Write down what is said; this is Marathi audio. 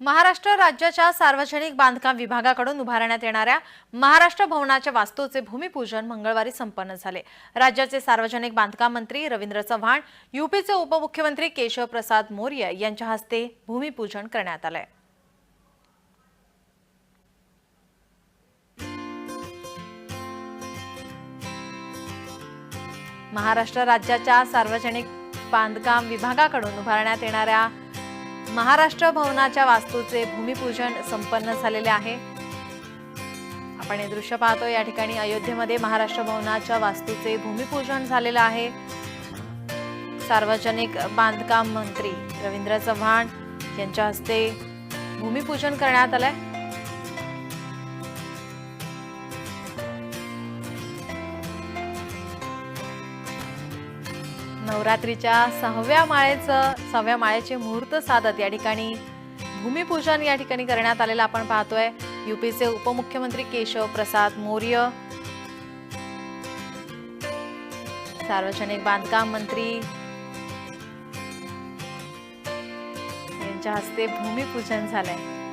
महाराष्ट्र राज्याच्या सार्वजनिक बांधकाम विभागाकडून उभारण्यात येणाऱ्या महाराष्ट्र भवनाच्या वास्तूचे भूमिपूजन मंगळवारी संपन्न झाले. राज्याचे सार्वजनिक बांधकाम मंत्री रवींद्र चव्हाण युपीचे उपमुख्यमंत्री केशव प्रसाद मौर्य यांच्या हस्ते भूमिपूजन करण्यात आलंय. महाराष्ट्र राज्याच्या सार्वजनिक बांधकाम विभागाकडून उभारण्यात येणाऱ्या महाराष्ट्र भवनाच्या वास्तूचे भूमिपूजन संपन्न झालेले आहे. आपण हे दृश्य पाहतो या ठिकाणी अयोध्येमध्ये महाराष्ट्र भवनाच्या वास्तूचे भूमिपूजन झालेलं आहे. सार्वजनिक बांधकाम मंत्री रवींद्र चव्हाण यांच्या हस्ते भूमिपूजन करण्यात आलंय. नवरात्रीच्या सहाव्या माळेचं सहाव्या माळेचे मुहूर्त साधत या ठिकाणी. भूमिपूजन या ठिकाणी करण्यात आलेलं आपण पाहतोय. युपीचे उपमुख्यमंत्री केशव प्रसाद मौर्य. सार्वजनिक बांधकाम मंत्री यांच्या हस्ते भूमिपूजन झालंय.